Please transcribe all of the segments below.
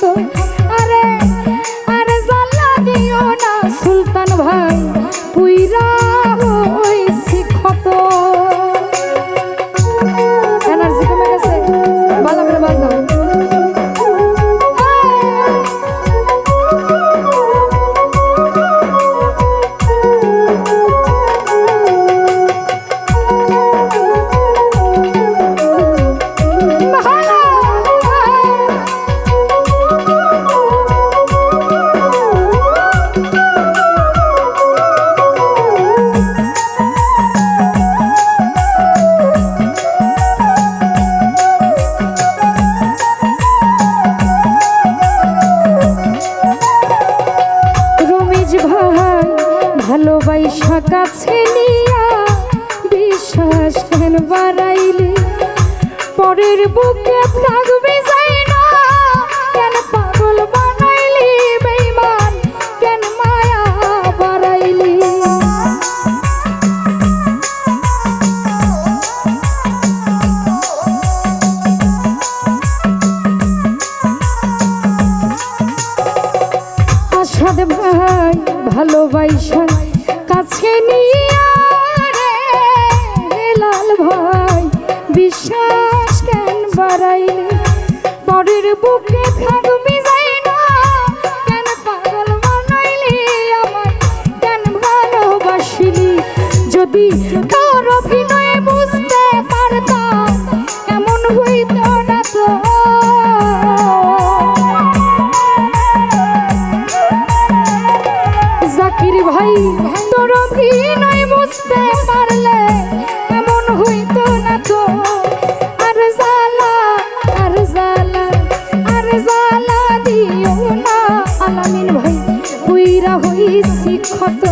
Пока. কাছে নিয়া বিশ্বাস বাড়াইলে পরের বুকে থাকবে শিল্পী তোর অভিনয়ে বুঝতে পারতাম এমন হইত না তো? জাকির ভাই তোর অভিনয় বুঝতে পারলে এমন হইত না তো? আর জালা আর জালা আর জালা দিও না। আলামিন ভাই হইরা হইছি ক্ষত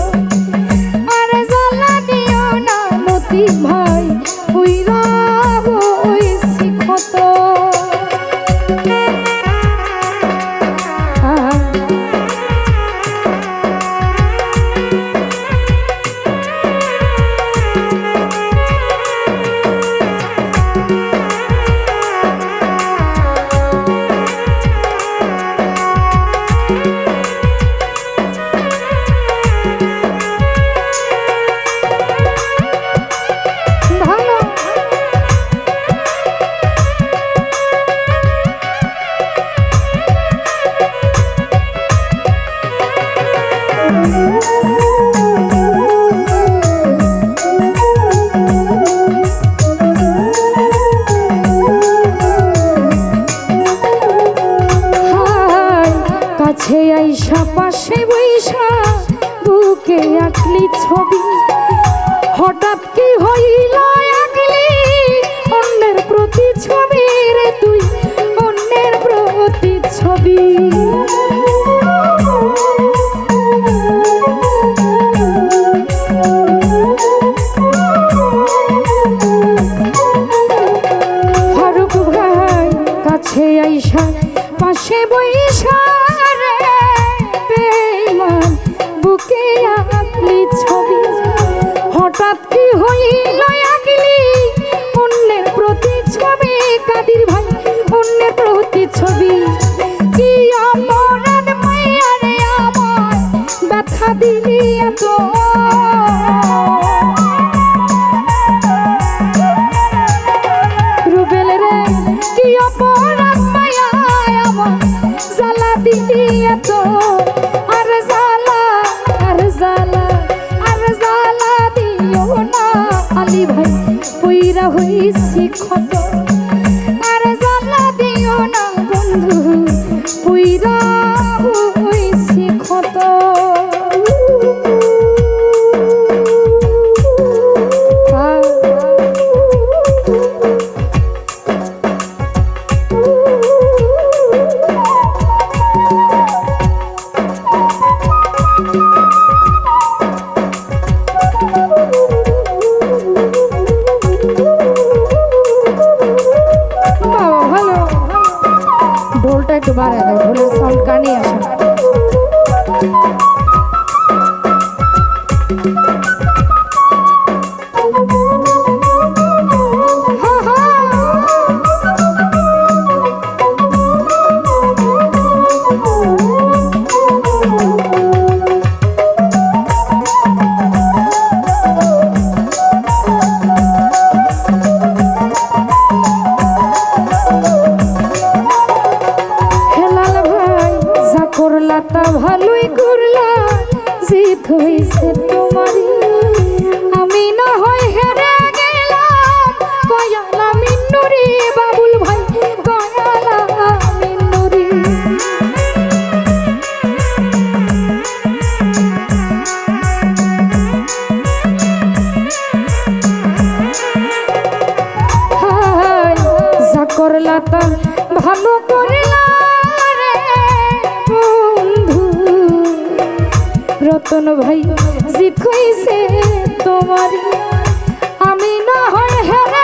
কাছে আইসা, পাশে বৈশা বুকে আঁকলি ছবি। হঠাৎ কি হইল আঁকলি? অন্যের প্রতি ছবি অন্যের প্রতি জিত তোমারই। আমি না হয় হেরে গেলাম। মিন্নুরি বাবুল ভাই ভালো রতন ভাই জিত হইছে তোমারই। আমি না হয় হেরে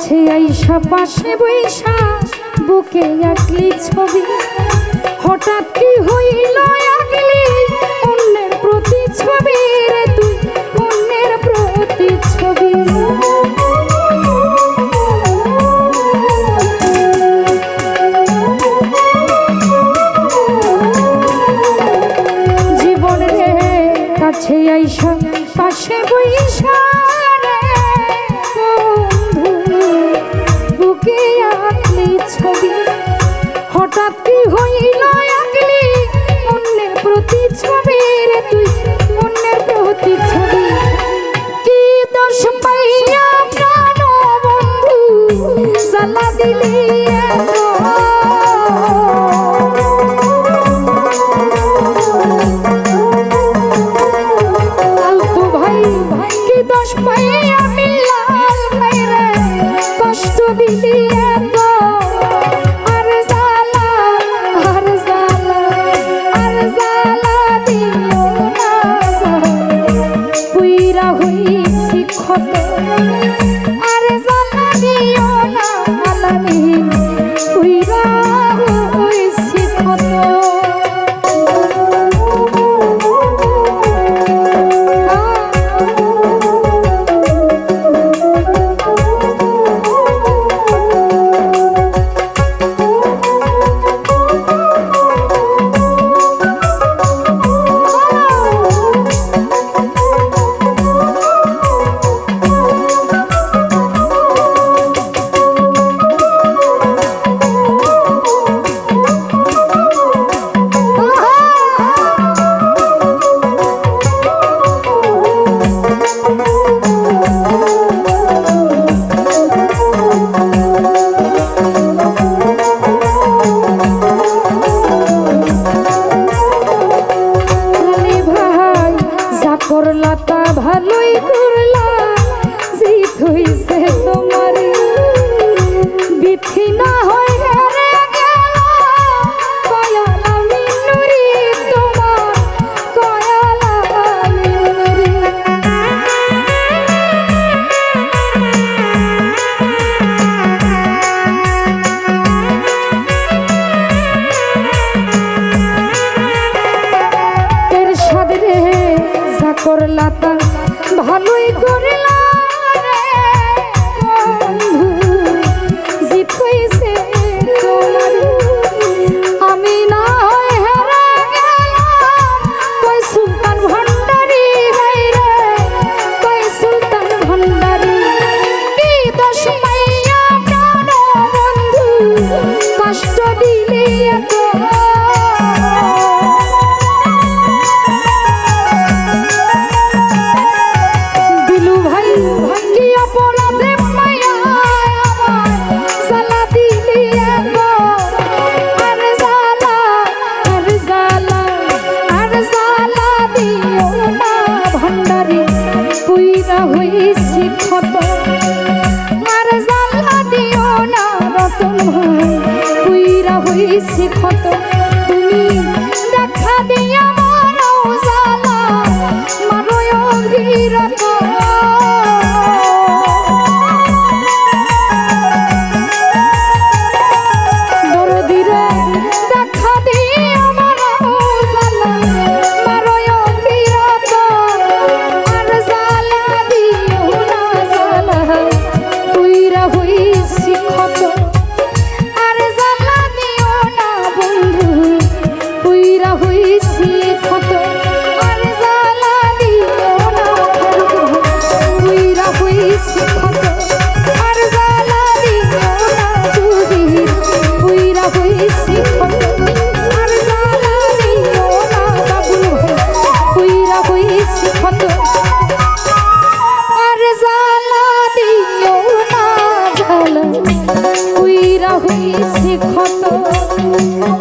কাছে আইসা পাশে বৈশা, বুকে আঁকলি ছবি। হঠাৎ কি হইল আগলি অন্যের প্রতি ছবি রে তুই, অন্যের প্রতি ছবি। জীবন রে কাছে আইসা পাশে বইসা আঁকলি হঠাৎ কি হইল আঁকলি অন্যের প্রতি ছবি রে তুই, অন্যের প্রতি ছবি কি দোষ পাইয়া প্রাণ বন্ধু? জ্বালা দিলি এত? হইছি